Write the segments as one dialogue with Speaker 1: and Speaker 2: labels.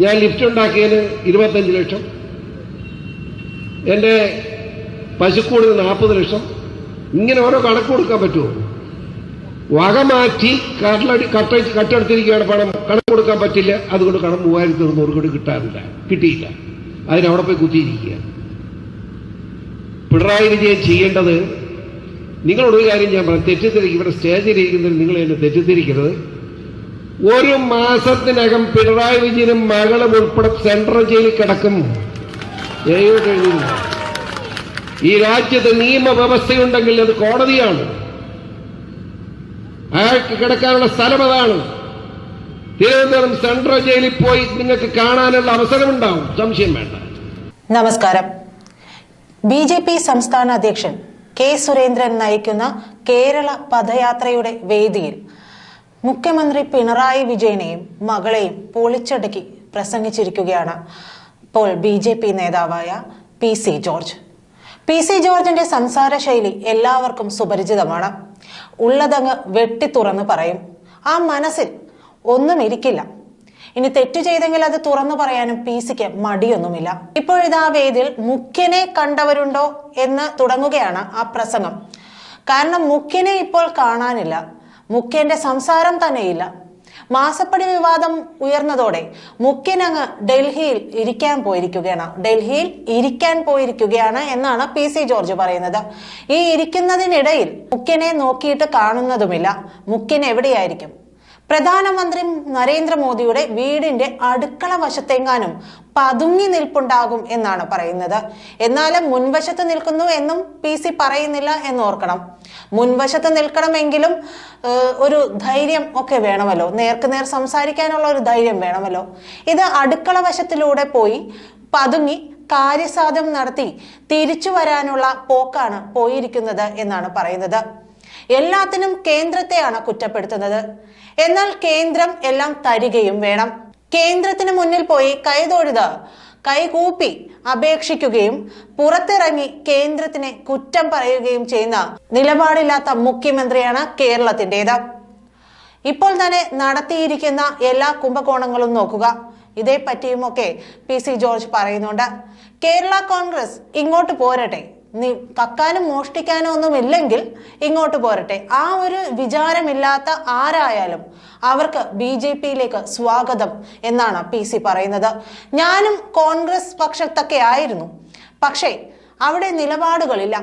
Speaker 1: ഞാൻ ലിഫ്റ്റ് ഉണ്ടാക്കിയതിന് ഇരുപത്തഞ്ച് ലക്ഷം. എന്റെ പശുക്കൂടിന് നാൽപ്പത് ലക്ഷം. ഇങ്ങനെ ഓരോ കണക്ക് കൊടുക്കാൻ പറ്റുമോ? വക മാറ്റി കട്ടടി കട്ട കട്ടെടുത്തിരിക്കുകയാണ് പണം. കണക്ക് കൊടുക്കാൻ പറ്റില്ല. അതുകൊണ്ട് കണം മൂവായിരത്തി ഇരുന്നൂറ് കോടി കിട്ടാറില്ല. കിട്ടിയില്ല. അതിനവിടെ പോയി കുത്തിയിരിക്കുക. പിണറായി വിജയൻ ചെയ്യേണ്ടത് നിങ്ങളോട് ഒരു കാര്യം ഞാൻ പറഞ്ഞു തെറ്റിദ്ധരിക്കും ഇവിടെ സ്റ്റേജിലിരിക്കുന്നതിൽ നിങ്ങൾ എന്നെ തെറ്റിദ്ധരിക്കരുത്. ഒരു മാസത്തിനകം പിണറായി വിജയനും മകളും ഉൾപ്പെടെ സെൻട്രൽ ജയിലിൽ കിടക്കും. ഈ രാജ്യത്ത് നിയമവ്യവസ്ഥയുണ്ടെങ്കിൽ അത് കോടതിയാണ്. അയാൾക്ക് കിടക്കാനുള്ള സ്ഥലം അതാണ്. തിരുവനന്തപുരം സെൻട്രൽ ജയിലിൽ പോയി നിങ്ങൾക്ക് കാണാനുള്ള അവസരമുണ്ടാവും. സംശയം വേണ്ട.
Speaker 2: നമസ്കാരം. ബി ജെ പി സംസ്ഥാന അധ്യക്ഷൻ കെ സുരേന്ദ്രൻ നയിക്കുന്ന കേരള പദയാത്രയുടെ വേദിയിൽ മുഖ്യമന്ത്രി പിണറായി വിജയനെയും മകളെയും പൊളിച്ചടുക്കി പ്രസംഗിച്ചിരിക്കുകയാണ് ഇപ്പോൾ ബി ജെ പി നേതാവായ P C George. P C ജോർജിന്റെ സംസാര ശൈലി എല്ലാവർക്കും സുപരിചിതമാണ്. ഉള്ളതങ്ങ് വെട്ടി തുറന്ന് പറയും. ആ മനസ്സിൽ ഒന്നും ഇരിക്കില്ല. ഇനി തെറ്റു ചെയ്തെങ്കിൽ അത് തുറന്നു പറയാനും പി സിക്ക് മടിയൊന്നുമില്ല. ഇപ്പോഴിതാ വേദിയിൽ മുഖ്യനെ കണ്ടവരുണ്ടോ എന്ന് തുടങ്ങുകയാണ് ആ പ്രസംഗം. കാരണം മുഖ്യനെ ഇപ്പോൾ കാണാനില്ല. മുഖ്യന്റെ സംസാരം തന്നെയില്ല. മാസപ്പടി വിവാദം ഉയർന്നതോടെ മുഖ്യൻ അങ്ങ് ഡൽഹിയിൽ ഇരിക്കാൻ പോയിരിക്കുകയാണ്. ഡൽഹിയിൽ ഇരിക്കാൻ പോയിരിക്കുകയാണ് എന്നാണ് പി സി ജോർജ് പറയുന്നത്. ഈ ഇരിക്കുന്നതിനിടയിൽ മുഖ്യനെ നോക്കിയിട്ട് കാണുന്നതുമില്ല. മുഖ്യൻ എവിടെയായിരിക്കും? പ്രധാനമന്ത്രി നരേന്ദ്രമോദിയുടെ വീടിന്റെ അടുക്കള വശത്തെങ്ങാനും പതുങ്ങി നിൽപ്പുണ്ടാകും എന്നാണ് പറയുന്നത്. എന്നാലും മുൻവശത്ത് നിൽക്കുന്നു എന്നും പി സി പറയുന്നില്ല എന്ന് ഓർക്കണം. മുൻവശത്ത് നിൽക്കണമെങ്കിലും ഒരു ധൈര്യം ഒക്കെ വേണമല്ലോ. നേർക്കുനേർ സംസാരിക്കാനുള്ള ഒരു ധൈര്യം വേണമല്ലോ. ഇത് അടുക്കള വശത്തിലൂടെ പോയി പതുങ്ങി കാര്യസാധ്യം നടത്തി തിരിച്ചു വരാനുള്ള പോക്കാണ് പോയിരിക്കുന്നത് എന്നാണ് പറയുന്നത്. എല്ലാത്തിനും കേന്ദ്രത്തെയാണ് കുറ്റപ്പെടുത്തുന്നത്. എന്നാൽ കേന്ദ്രം എല്ലാം തരികയും വേണം. കേന്ദ്രത്തിന് മുന്നിൽ പോയി കൈതൊഴുത് കൈകൂപ്പി അപേക്ഷിക്കുകയും പുറത്തിറങ്ങി കേന്ദ്രത്തിനെ കുറ്റം പറയുകയും ചെയ്യുന്ന നിലപാടില്ലാത്ത മുഖ്യമന്ത്രിയാണ് കേരളത്തിന്റെത്. ഇപ്പോൾ തന്നെ നടത്തിയിരിക്കുന്ന എല്ലാ കുംഭകോണങ്ങളും നോക്കുക. ഇതേപ്പറ്റിയുമൊക്കെ പി സി ജോർജ് പറയുന്നുണ്ട്. കേരള കോൺഗ്രസ് ഇങ്ങോട്ട് പോരട്ടെ. നീ കക്കാനും മോഷ്ടിക്കാനും ഒന്നും ഇല്ലെങ്കിൽ ഇങ്ങോട്ട് പോരട്ടെ. ആ ഒരു വിചാരമില്ലാത്ത ആരായാലും അവർക്ക് ബി ജെ പിയിലേക്ക് സ്വാഗതം എന്നാണ് പി സി പറയുന്നത്. ഞാനും കോൺഗ്രസ് പക്ഷത്തൊക്കെ ആയിരുന്നു. പക്ഷേ അവിടെ നിലപാടുകളില്ല.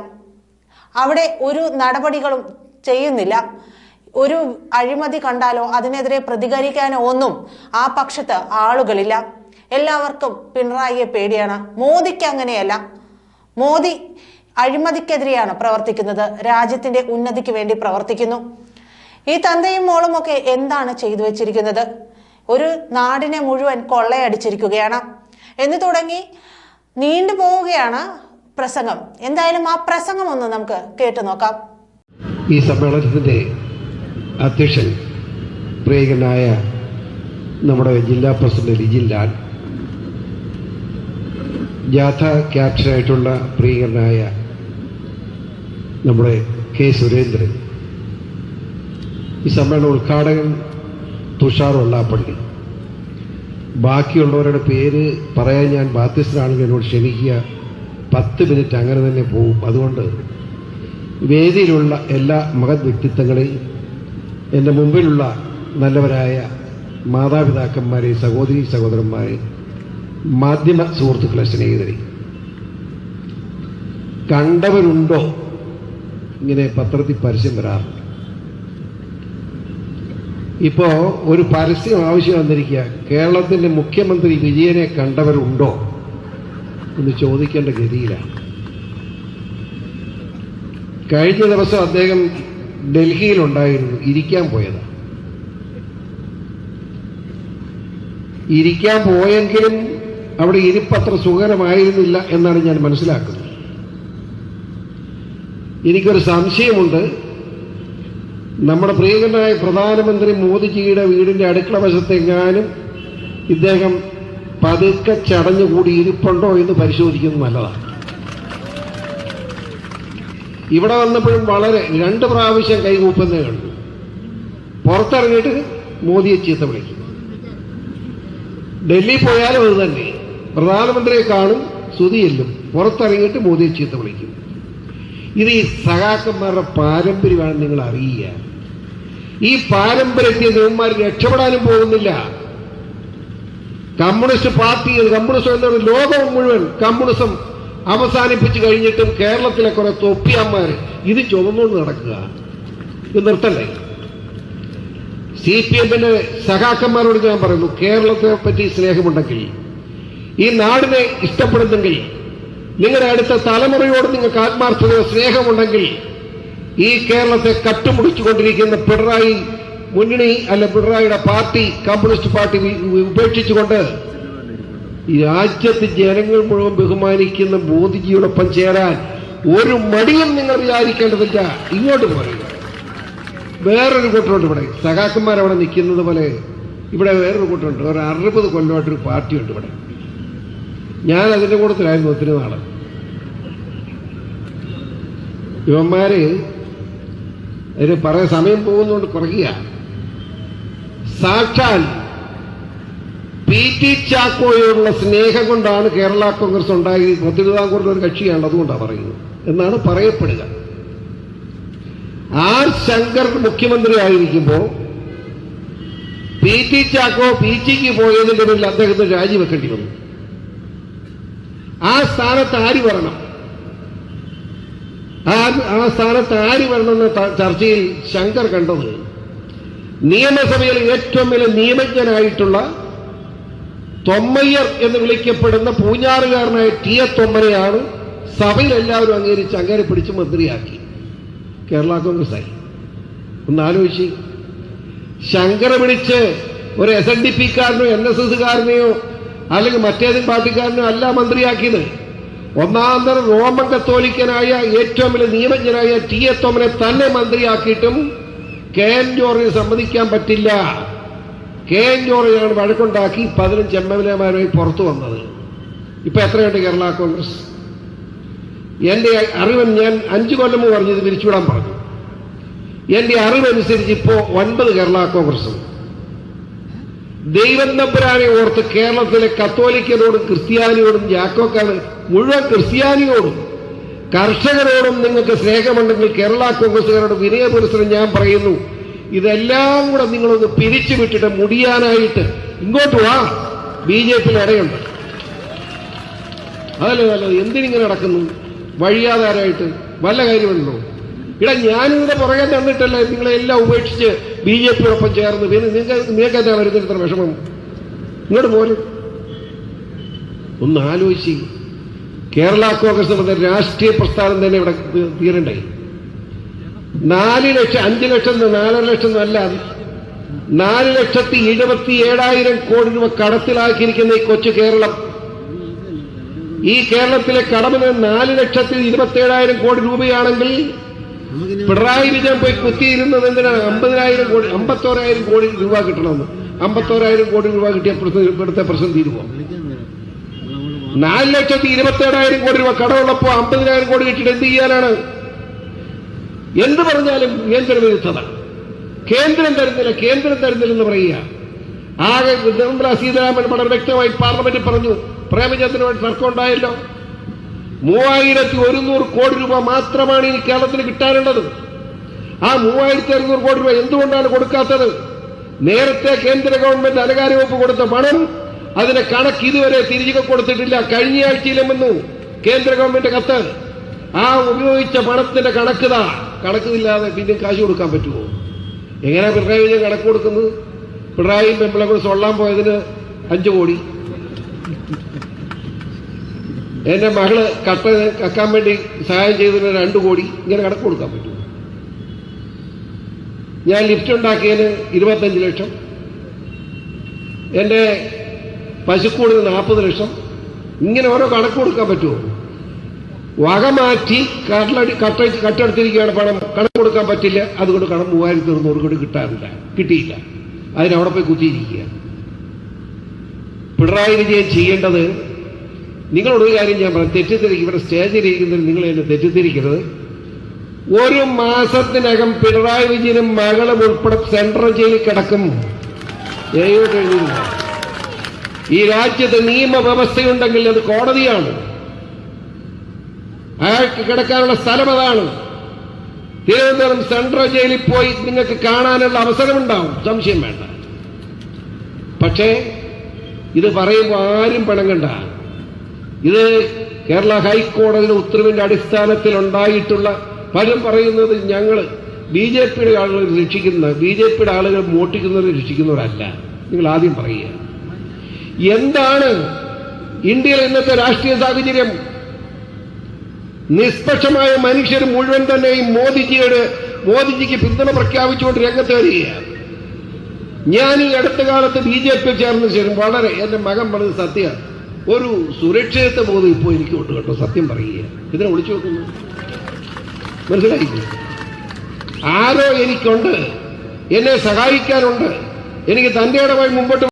Speaker 2: അവിടെ ഒരു നടപടികളും ചെയ്യുന്നില്ല. ഒരു അഴിമതി കണ്ടാലോ അതിനെതിരെ പ്രതികരിക്കാനോ ഒന്നും ആ പക്ഷത്ത് ആളുകളില്ല. എല്ലാവർക്കും പിണറായിയെ പേടിയാണ്. മോദിക്ക് അങ്ങനെയല്ല. മോദി അഴിമതിക്കെതിരെയാണ് പ്രവർത്തിക്കുന്നത്. രാജ്യത്തിന്റെ ഉന്നതിക്ക് വേണ്ടി പ്രവർത്തിക്കുന്നു. ഈ തന്തയും മോളും ഒക്കെ എന്താണ് ചെയ്തു വെച്ചിരിക്കുന്നത്? ഒരു നാടിനെ മുഴുവൻ കൊള്ളയടിച്ചിരിക്കുകയാണ്. എന്ന് തുടങ്ങി നീണ്ടു പോവുകയാണ് പ്രസംഗം. എന്തായാലും ആ പ്രസംഗം ഒന്ന് നമുക്ക് കേട്ടു നോക്കാം.
Speaker 1: ഈ സമ്മേളനത്തിന്റെ അധ്യക്ഷൻ പ്രിയകനായ നമ്മുടെ ജില്ലാ പ്രസിഡന്റ് ലിജിൻ ലാൽ ജാഥ ക്യാപ്റ്റനായിട്ടുള്ള പ്രിയങ്കനായ നമ്മുടെ കെ സുരേന്ദ്രൻ. ഈ സമ്മേളന ഉദ്ഘാടകൻ തുഷാർ വെള്ളാപ്പള്ളി ബാക്കിയുള്ളവരുടെ പേര് പറയാൻ ഞാൻ ബാധ്യസ്ഥനാണെങ്കിൽ എന്നോട് ക്ഷമിക്കുക. പത്ത് മിനിറ്റ് അങ്ങനെ തന്നെ പോകും അതുകൊണ്ട് വേദിയിലുള്ള എല്ലാ മഹത് വ്യക്തിത്വങ്ങളെയും എന്റെ മുമ്പിലുള്ള നല്ലവരായ മാതാപിതാക്കന്മാരെ സഹോദരി സഹോദരന്മാരെ മാധ്യമ സുഹൃത്തുക്കളെ സ്നേഹിതരെ. കണ്ടവരുണ്ടോ? ഇങ്ങനെ പത്രത്തിൽ പരസ്യം വരാറുണ്ട് ഇപ്പോ ഒരു പരസ്യം ആവശ്യം വന്നിരിക്കുക. കേരളത്തിന്റെ മുഖ്യമന്ത്രി വിജയനെ കണ്ടവരുണ്ടോ? എന്ന് ചോദിക്കേണ്ട ഗതിയിലാണ്. കഴിഞ്ഞ ദിവസം അദ്ദേഹം ഡൽഹിയിലുണ്ടായിരുന്നു. ഇരിക്കാൻ പോയതാണ് ഇരിക്കാൻ പോയെങ്കിലും അവിടെ ഇരിപ്പത്ര സുഖകരമായിരുന്നില്ല എന്നാണ് ഞാൻ മനസ്സിലാക്കുന്നത്. എനിക്കൊരു സംശയമുണ്ട്. നമ്മുടെ പ്രിയങ്കരനായ പ്രധാനമന്ത്രി മോദിജിയുടെ വീടിന്റെ അടുക്കള വശത്തെങ്ങാനും ഇദ്ദേഹം പതുക്കെ ചടഞ്ഞുകൂടി ഇരിപ്പുണ്ടോ എന്ന് പരിശോധിക്കുന്നത് നല്ലതാണ്. ഇവിടെ വന്നപ്പോഴും വളരെ രണ്ട് പ്രാവശ്യം കൈകൂപ്പുന്നേ കണ്ടു പുറത്തിറങ്ങിയിട്ട് മോദിയെ ചീത്ത വിളിക്കും. ഡൽഹി പോയാലും അത് തന്നെ. പ്രധാനമന്ത്രിയെ കാണും സ്തുതിയല്ലും പുറത്തിറങ്ങിയിട്ട് മോദിയെ ചീത്ത വിളിക്കും. ഇത് ഈ സഹാക്കന്മാരുടെ പാരമ്പര്യമാണ് നിങ്ങൾ അറിയുക. ഈ പാരമ്പര്യത്തിൽ ദേവന്മാർ രക്ഷപ്പെടാനും പോകുന്നില്ല. കമ്മ്യൂണിസ്റ്റ് പാർട്ടി കമ്മ്യൂണിസം എന്നൊരു ലോകം മുഴുവൻ കമ്മ്യൂണിസം അവസാനിപ്പിച്ചു കഴിഞ്ഞിട്ടും കേരളത്തിലെ കുറെ തൊപ്പിയന്മാർ ഇത് ചുമന്നുകൊണ്ട് നടക്കുക. ഇത് നിർത്തല്ലേ സി പി എമ്മിന്റെ സഹാക്കന്മാരോട് ഞാൻ പറയുന്നു കേരളത്തെ പറ്റി സ്നേഹമുണ്ടെങ്കിൽ ഈ നാടിനെ ഇഷ്ടപ്പെടുന്നെങ്കിൽ നിങ്ങളുടെ അടുത്ത തലമുറയോട് നിങ്ങൾക്ക് ആത്മാർത്ഥതയോ സ്നേഹമുണ്ടെങ്കിൽ ഈ കേരളത്തെ കട്ടുമുടിച്ചുകൊണ്ടിരിക്കുന്ന പിണറായി മുന്നണി അല്ല പിണറായിയുടെ പാർട്ടി കമ്മ്യൂണിസ്റ്റ് പാർട്ടി ഉപേക്ഷിച്ചുകൊണ്ട് ഈ രാജ്യത്ത് ജനങ്ങൾ മുഴുവൻ ബഹുമാനിക്കുന്ന മോദിജിയോടൊപ്പം ചേരാൻ ഒരു മടിയും നിങ്ങൾ വിചാരിക്കേണ്ടതില്ല. ഇങ്ങോട്ട് പറയുക. വേറൊരു കൂട്ടമുണ്ട് ഇവിടെ. സഖാക്കന്മാരവിടെ നിൽക്കുന്നത് പോലെ ഇവിടെ വേറൊരു കൂട്ടമുണ്ട് ഒരു അറുപത് കൊല്ലമായിട്ടൊരു പാർട്ടിയുണ്ട് ഇവിടെ. ഞാൻ അതിന്റെ കൂട്ടത്തിലായിരുന്നു ഒത്തിരി നാൾ. ഇവന്മാര് അതിന് പറയാൻ സമയം പോകുന്നതുകൊണ്ട് കുറയ്ക്കുക. സാക്ഷാൽ പി ടി ചാക്കോയോടുള്ള സ്നേഹം കൊണ്ടാണ് കേരള കോൺഗ്രസ് ഉണ്ടായി പത്തിരുപതാംകൂറിൽ ഒരു കക്ഷിയാണ് അതുകൊണ്ടാണ് പറയുന്നത്. എന്നാണ് പറയപ്പെടുക. ആർ ശങ്കർ മുഖ്യമന്ത്രി ആയിരിക്കുമ്പോൾ പി ടി ചാക്കോ പി ടിക്ക് പോയതിന്റെ പേരിൽ അദ്ദേഹത്തിന് രാജിവെക്കേണ്ടി വന്നു. ആ സ്ഥാനത്ത് ആര് വരണം? ആ ആ സ്ഥാനത്ത് ആര് എന്ന ചർച്ചയിൽ ശങ്കർ കണ്ടത് നിയമസഭയിൽ ഏറ്റവും വലിയ നിയമജ്ഞനായിട്ടുള്ള തൊമ്മയ്യർ എന്ന് വിളിക്കപ്പെടുന്ന പൂഞ്ഞാറുകാരനായ ടി എ തൊമ്മനെയാണ് സഭയിൽ എല്ലാവരും അംഗീകരിച്ച് അങ്ങനെ പിടിച്ച് മന്ത്രിയാക്കി. കേരള കോൺഗ്രസ് ആയി ഒന്ന് ആലോചിച്ച്. ശങ്കരെ വിളിച്ച് ഒരു എസ് എൻ ഡി പിക്കാരനോ എൻ എസ് എസ്സുകാരനെയോ അല്ലെങ്കിൽ മറ്റേതും പാർട്ടിക്കാരനോ അല്ല മന്ത്രിയാക്കിയത്. ഒന്നാന്തരം റോമൻ കത്തോലിക്കനായ ഏറ്റവും വലിയ നിയമജ്ഞനായ ടി എ തോമനെ തന്നെ മന്ത്രിയാക്കിയിട്ടും കെ എൻ ജോർജിന് സമ്മതിക്കാൻ പറ്റില്ല. കെ എൻ ജോർജിനാണ് വഴക്കുണ്ടാക്കി പതിനഞ്ച് എം എൽ എമാരുമായി പുറത്തു വന്നത്. ഇപ്പൊ എത്രയുണ്ട് കേരള കോൺഗ്രസ്? എന്റെ അറിവൻ ഞാൻ അഞ്ചു കൊല്ലം പറഞ്ഞത് പിരിച്ചുവിടാൻ പറഞ്ഞു. എന്റെ അറിവനുസരിച്ച് ഇപ്പോ ഒൻപത് കേരള കോൺഗ്രസും. ദൈവം തമ്പുരാനെ ഓർത്ത് കേരളത്തിലെ കത്തോലിക്കരോടും ക്രിസ്ത്യാനിയോടും ജാക്കോക്കാണ് മുഴുവൻ ക്രിസ്ത്യാനിയോടും കർഷകരോടും നിങ്ങൾക്ക് സ്നേഹമുണ്ടെങ്കിൽ കേരള കോൺഗ്രസുകാരോട് വിനയപുരസരം ഞാൻ പറയുന്നു. ഇതെല്ലാം കൂടെ നിങ്ങളൊന്ന് പിരിച്ചു വിട്ടിട്ട് മുടിയാനായിട്ട് ഇങ്ങോട്ട് വാ. ബി ജെ പിയിൽ ഇടയുണ്ട്. അതല്ലേ നല്ലത്? എന്തിനിങ്ങനെ നടക്കുന്നു? വഴിയാതാരായിട്ട് വല്ല കാര്യമുണ്ടോ? ഇട ഞാനിവിടെ പുറകെ തന്നിട്ടല്ലേ നിങ്ങളെല്ലാം ഉപേക്ഷിച്ച് ബി ജെ പിയോടൊപ്പം ചേർന്ന് പിന്നെ നിങ്ങൾക്ക് നിങ്ങൾക്ക് എന്താ വരുന്ന ഇത്ര വിഷമം. ഇങ്ങോട്ട് പോലും ഒന്ന് ആലോചിച്ച് കേരള കോൺഗ്രസ് പറഞ്ഞ രാഷ്ട്രീയ പ്രസ്ഥാനം തന്നെ ഇവിടെ തീരണ്ടേ. നാല് ലക്ഷം അഞ്ച് ലക്ഷം നാലര ലക്ഷം അല്ല നാല് ലക്ഷത്തി എഴുപത്തി ഏഴായിരം കോടി രൂപ കടത്തിലാക്കിയിരിക്കുന്ന ഈ കൊച്ചു കേരളം. ഈ കേരളത്തിലെ കടമിന് നാല് ലക്ഷത്തി ഇരുപത്തി ഏഴായിരം കോടി രൂപയാണെങ്കിൽ പിണറായി വിജയൻ പോയി കുത്തിയിരുന്നത് എന്തിനാണ് അമ്പതിനായിരം കോടി അമ്പത്തോരായിരം കോടി രൂപ കിട്ടണമെന്ന്. അമ്പത്തോരായിരം കോടി രൂപ കിട്ടിയ ഇവിടുത്തെ പ്രശ്നം തീരുമോ നാല് ലക്ഷത്തി ഇരുപത്തി ഏഴായിരം കോടി രൂപ കടമുള്ളപ്പോ അമ്പതിനായിരം കോടി കിട്ടിയിട്ട് എന്ത് ചെയ്യാനാണ്? എന്ത് പറഞ്ഞാലും കേന്ദ്ര വിരുദ്ധത കേന്ദ്രം തരുന്നില്ല കേന്ദ്രം തരുന്നില്ലെന്ന് പറയുക. ആകെ നിർമ്മല സീതാരാമൻ വളരെ വ്യക്തമായി പാർലമെന്റിൽ പറഞ്ഞു പ്രേമചന്ദ്രനോട് തർക്കം ഉണ്ടായല്ലോ മൂവായിരത്തി ഒരുന്നൂറ് കോടി രൂപ മാത്രമാണ് ഇനി കേരളത്തിന് കിട്ടാനുള്ളത്. ആ മൂവായിരത്തി അറുന്നൂറ് കോടി രൂപ എന്തുകൊണ്ടാണ് കൊടുക്കാത്തത്? നേരത്തെ കേന്ദ്ര ഗവൺമെന്റ് ധനകാര്യ വകുപ്പ് കൊടുത്ത പണം അതിന്റെ കണക്ക് ഇതുവരെ തിരികെ കൊടുത്തിട്ടില്ല. കഴിഞ്ഞ വന്നു കേന്ദ്ര ഗവൺമെന്റ് കത്ത്. ആ ഉപയോഗിച്ച പണത്തിന്റെ കണക്കുതാ കണക്കില്ലാതെ പിന്നെ കാശ് കൊടുക്കാൻ പറ്റുമോ? എങ്ങനെ പിണറായി വിജയൻ കണക്ക് കൊടുക്കുന്നത്? പിണറായി പെമ്പിളെ കൂടെ സൊള്ളാൻ പോയതിന് അഞ്ചു കോടി. എന്റെ മകൾ കട്ട കക്കാൻ വേണ്ടി സഹായം ചെയ്തതിന് രണ്ടു കോടി ഇങ്ങനെ കണക്ക് കൊടുക്കാൻ പറ്റും. ഞാൻ ലിഫ്റ്റ് ഉണ്ടാക്കിയതിന് ഇരുപത്തഞ്ച് ലക്ഷം. എന്റെ പശുക്കൂടിന് നാൽപ്പത് ലക്ഷം. ഇങ്ങനെ ഓരോ കണക്ക് കൊടുക്കാൻ പറ്റുമോ? വക മാറ്റി കട്ടടി കട്ട കട്ടെടുത്തിരിക്കുകയാണ് പണം. കണക്ക് കൊടുക്കാൻ പറ്റില്ല. അതുകൊണ്ട് കണം മൂവായിരത്തി ഇരുന്നൂറ് കൂടി കിട്ടാറില്ല. കിട്ടിയില്ല. അതിനവിടെ പോയി കുത്തിയിരിക്കുക പിണറായി വിജയൻ ചെയ്യേണ്ടത് നിങ്ങളോട് ഒരു കാര്യം ഞാൻ പറയാം. തെറ്റിദ്ധരിക്കും ഇവിടെ സ്റ്റേജിലിരിക്കുന്നതിൽ നിങ്ങൾ എന്നെ തെറ്റിദ്ധരിക്കരുത്. ഒരു മാസത്തിനകം പിണറായി വിജയനും മകളും ഉൾപ്പെടെ സെൻട്രൽ ജയിലിൽ കിടക്കും. ഈ രാജ്യത്ത് നിയമവ്യവസ്ഥയുണ്ടെങ്കിൽ അത് കോടതിയാണ്. അയാൾക്ക് കിടക്കാനുള്ള സ്ഥലം അതാണ്. തിരുവനന്തപുരം സെൻട്രൽ ജയിലിൽ പോയി നിങ്ങൾക്ക് കാണാനുള്ള അവസരമുണ്ടാവും. സംശയം വേണ്ട. പക്ഷേ ഇത് പറയുമ്പോൾ ആരും പിണങ്ങണ്ട. ഇത് കേരള ഹൈക്കോടതിയുടെ ഉത്തരവിന്റെ അടിസ്ഥാനത്തിൽ ഉണ്ടായിട്ടുള്ള പലരും പറയുന്നത് ഞങ്ങൾ ബി ജെ പിയുടെ ആളുകൾ രക്ഷിക്കുന്ന ബി ജെ പിയുടെ ആളുകൾ മോട്ടിക്കുന്നത് രക്ഷിക്കുന്നവരല്ല. നിങ്ങൾ ആദ്യം പറയുക. എന്താണ് ഇന്ത്യയിലെ ഇന്നത്തെ രാഷ്ട്രീയ സാഹചര്യം? നിഷ്പക്ഷമായ മനുഷ്യർ മുഴുവൻ തന്നെ ഈ മോദിജിയുടെ മോദിജിക്ക് പിന്തുണ പ്രഖ്യാപിച്ചുകൊണ്ട് രംഗത്ത് വരികയാണ് ഞാൻ ഈ അടുത്ത കാലത്ത് ബി ജെ പി ചേർന്ന ശേഷം വളരെ എന്റെ മകൻ പറഞ്ഞത് സത്യ ഒരു സുരക്ഷിതത്വ ബോധം ഇപ്പോൾ എനിക്കുണ്ട് കേട്ടോ സത്യം പറയുക. ഇതിനെ വിളിച്ചു നോക്കുന്നു. മനസ്സിലായില്ലേ ആരോ എനിക്കുണ്ട്. എന്നെ സഹായിക്കാനുണ്ട്. എനിക്ക് തന്റെ ഇടമായി മുമ്പോട്ട്